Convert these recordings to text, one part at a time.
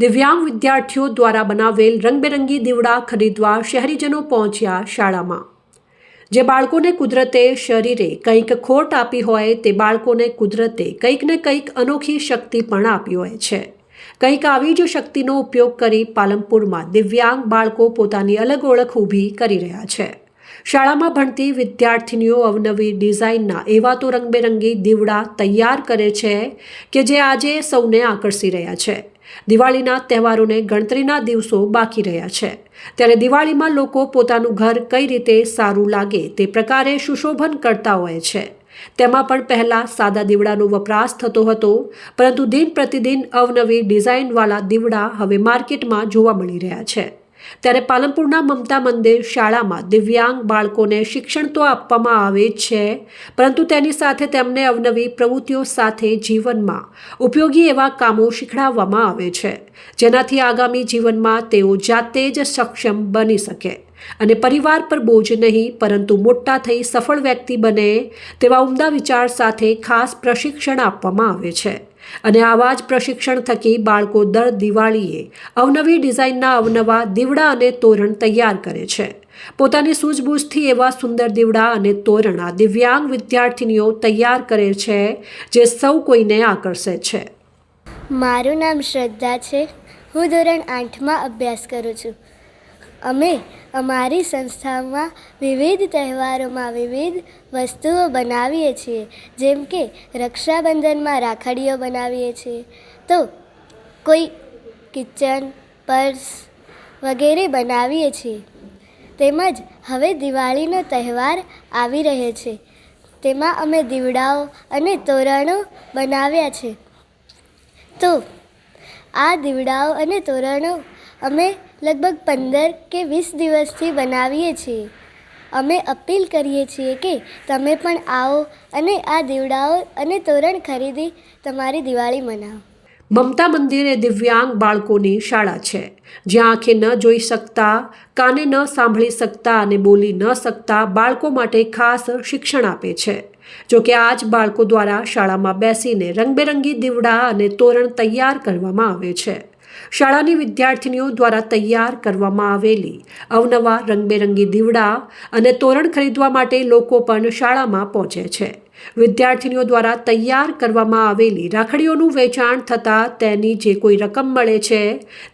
દિવ્યાંગ વિદ્યાર્થીઓ દ્વારા બનાવેલ રંગબેરંગી દીવડા ખરીદવા શહેરીજનો પહોંચ્યા શાળામાં. જે બાળકોને કુદરતે શરીરે કંઈક ખોટ આપી હોય તે બાળકોને કુદરતે કંઈક ને કંઈક અનોખી શક્તિ પણ આપી હોય છે. કંઈક આવી જ શક્તિનો ઉપયોગ કરી પાલનપુરમાં દિવ્યાંગ બાળકો પોતાની અલગ ઓળખ ઊભી કરી રહ્યા છે. શાળામાં ભણતી વિદ્યાર્થીનીઓ અવનવી ડિઝાઇનના એવા તો રંગબેરંગી દીવડા તૈયાર કરે છે કે જે આજે સૌને આકર્ષી રહ્યા છે. દિવાળીના તહેવારોને ગણતરીના દિવસો બાકી રહ્યા છે. ત્યારે દિવાળીમાં લોકો પોતાનું ઘર કઈ રીતે સારું લાગે તે પ્રકારે સુશોભન કરતા હોય છે. તેમાં પણ પહેલાં સાદા દીવડાનો વપરાશ થતો હતો, પરંતુ દિન પ્રતિદિન અવનવી ડિઝાઇનવાળા દીવડા હવે માર્કેટમાં જોવા મળી રહ્યા છે. ત્યારે પાલનપુરના મમતા મંદિર શાળામાં દિવ્યાંગ બાળકોને શિક્ષણ તો આપવામાં આવે જ છે, પરંતુ તેની સાથે તેમને અવનવી પ્રવૃત્તિઓ સાથે જીવનમાં ઉપયોગી એવા કામો શીખડાવવામાં આવે છે, જેનાથી આગામી જીવનમાં તેઓ જાતે જ સક્ષમ બની શકે. અને પરિવાર પર બોજ નહીં, પરંતુ મોટા થઈ સફળ વ્યક્તિ બને તેવા ઉમદા વિચાર સાથે ખાસ પ્રશિક્ષણ આપવામાં આવે છે. અને આવા જ પ્રશિક્ષણ થકી બાળકો દર દિવાળીએ અવનવી ડિઝાઇનના અવનવા દીવડા અને તોરણ તૈયાર કરે છે. પોતાની સૂઝબૂઝથી એવા સુંદર દીવડા અને તોરણ આ દિવ્યાંગ વિદ્યાર્થીનીઓ તૈયાર કરે છે, જે સૌ કોઈને આકર્ષે છે. મારું નામ શ્રદ્ધા છે. હું ધોરણ આઠમાં અભ્યાસ કરું છું. અમે અમારી સંસ્થામાં વિવિધ તહેવારોમાં વિવિધ વસ્તુઓ બનાવીએ છીએ. જેમ કે રક્ષાબંધનમાં રાખડીઓ બનાવીએ છીએ. તો કોઈ કિચન, પર્સ વગેરે બનાવીએ છીએ. તેમજ હવે દિવાળીનો તહેવાર આવી રહ્યો છે. તેમાં અમે દીવડાઓ અને તોરણો બનાવ્યા છે. તો આ દીવડાઓ અને તોરણો અમે લગભગ પંદર કે વીસ દિવસથી બનાવીએ છીએ. અમે અપીલ કરીએ છીએ કે તમે પણ આવો અને આ દીવડાઓ અને તોરણ ખરીદી તમારી દિવાળી મનાવો. મમતા મંદિર એ દિવ્યાંગ બાળકોની શાળા છે. જ્યાં આંખે ન જોઈ શકતા, કાને ન સાંભળી શકતા અને બોલી ન શકતા બાળકો માટે ખાસ શિક્ષણ આપે છે. જો કે આ જ બાળકો દ્વારા શાળામાં બેસીને રંગબેરંગી દીવડા અને તોરણ તૈયાર કરવામાં આવે છે. શાળાની વિદ્યાર્થીનીઓ દ્વારા તૈયાર કરવામાં આવેલી અવનવા રંગબેરંગી દીવડા અને તોરણ ખરીદવા માટે લોકો પણ શાળામાં પહોંચે છે. વિદ્યાર્થીનીઓ દ્વારા તૈયાર કરવામાં આવેલી રાખડીઓનું વેચાણ થતાં તેની જે કોઈ રકમ મળે છે,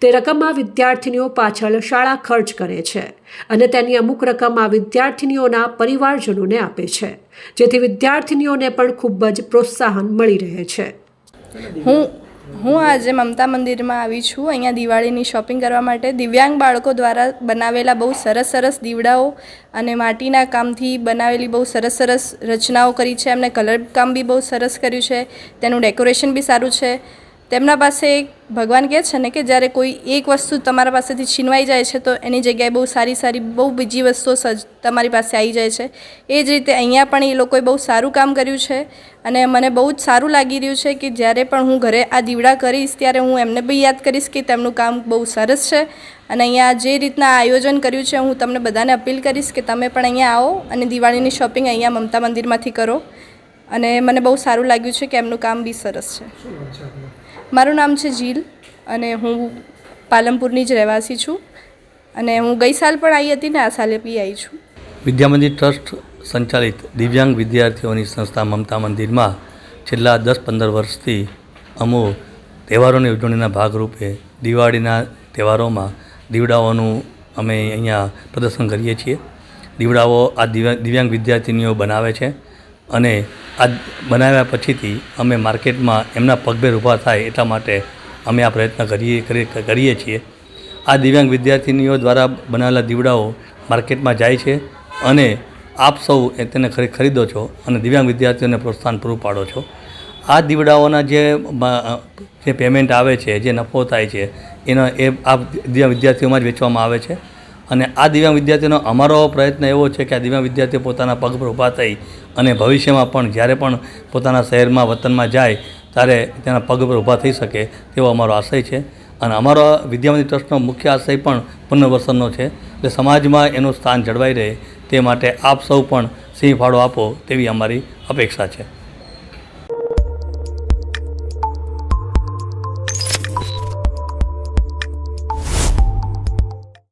તે રકમમાં વિદ્યાર્થીનીઓ પાછળ શાળા ખર્ચ કરે છે અને તેની અમુક રકમ આ વિદ્યાર્થીનીઓના પરિવારજનોને આપે છે, જેથી વિદ્યાર્થીનીઓને પણ ખૂબ જ પ્રોત્સાહન મળી રહે છે. હું હું આજે મમતા મંદિરમાં આવી છું. અહીંયા દિવાળીની શોપિંગ કરવા માટે દિવ્યાંગ બાળકો દ્વારા બનાવેલા બહુ સરસ સરસ દીવડાઓ અને માટીના કામથી બનાવેલી બહુ સરસ સરસ રચનાઓ કરી છે. એમને કલર કામ બી બહુ સરસ કર્યું છે. તેનું ડેકોરેશન બી સારું છે. તેમના પાસે ભગવાન કહે છે ને કે જ્યારે કોઈ એક વસ્તુ તમારા પાસેથી છીનવાઈ જાય છે, તો એની જગ્યાએ બહુ સારી સારી બહુ બીજી વસ્તુઓ સજ તમારી પાસે આવી જાય છે. એ જ રીતે અહીંયા પણ એ લોકોએ બહુ સારું કામ કર્યું છે અને મને બહુ જ સારું લાગી રહ્યું છે કે જ્યારે પણ હું ઘરે આ દીવડા કરીશ, ત્યારે હું એમને બી યાદ કરીશ કે તેમનું કામ બહુ સરસ છે. અને અહીંયા જે રીતના આયોજન કર્યું છે, હું તમને બધાને અપીલ કરીશ કે તમે પણ અહીંયા આવો અને દિવાળીની શોપિંગ અહીંયા મમતા મંદિરમાંથી કરો. અને મને બહુ સારું લાગ્યું છે કે એમનું કામ બી સરસ છે. મારું નામ છે જીલ અને હું પાલનપુરની જ રહેવાસી છું અને હું ગઈ સાલ પણ આવી હતી ને આ સાલે બી આવી છું. વિદ્યામંદિર ટ્રસ્ટ સંચાલિત દિવ્યાંગ વિદ્યાર્થીઓની સંસ્થા મમતા મંદિરમાં છેલ્લા દસ પંદર વર્ષથી અમો તહેવારોની ઉજવણીના ભાગરૂપે દિવાળીના તહેવારોમાં દીવડાઓનું અમે અહીંયા પ્રદર્શન કરીએ છીએ. દીવડાઓ આ દિવ્યા દિવ્યાંગ વિદ્યાર્થીનીઓ બનાવે છે. અને આ બનાવ્યા પછીથી અમે માર્કેટમાં એમના પગભેર ઊભા થાય એટલા માટે અમે આ પ્રયત્ન કરીએ કરીએ છીએ. આ દિવ્યાંગ વિદ્યાર્થીનીઓ દ્વારા બનાવેલા દીવડાઓ માર્કેટમાં જાય છે અને આપ સૌ એ તેને ખરી, ખરીદો છો અને દિવ્યાંગ વિદ્યાર્થીઓને પ્રોત્સાહન પૂરું પાડો છો. આ દીવડાઓના જે પેમેન્ટ આવે છે, જે નફો થાય છે, એનો એ આ વિદ્યાર્થીઓમાં જ વેચવામાં આવે છે. અને આ દિવ્યાંગ વિદ્યાર્થીનો અમારો પ્રયત્ન એવો છે કે આ દિવ્યાંગ વિદ્યાર્થીઓ પોતાના પગ પર ઊભા થઈ અને ભવિષ્યમાં પણ જ્યારે પણ પોતાના શહેરમાં, વતનમાં જાય, ત્યારે તેના પગ પર ઊભા થઈ શકે તેવો અમારો આશય છે. અને અમારો વિદ્યામંદિર ટ્રસ્ટનો મુખ્ય આશય પણ પુનર્વસનનો છે. એટલે સમાજમાં એનું સ્થાન જળવાઈ રહે તે માટે આપ સૌ પણ સિંહ ફાળો આપો તેવી અમારી અપેક્ષા છે.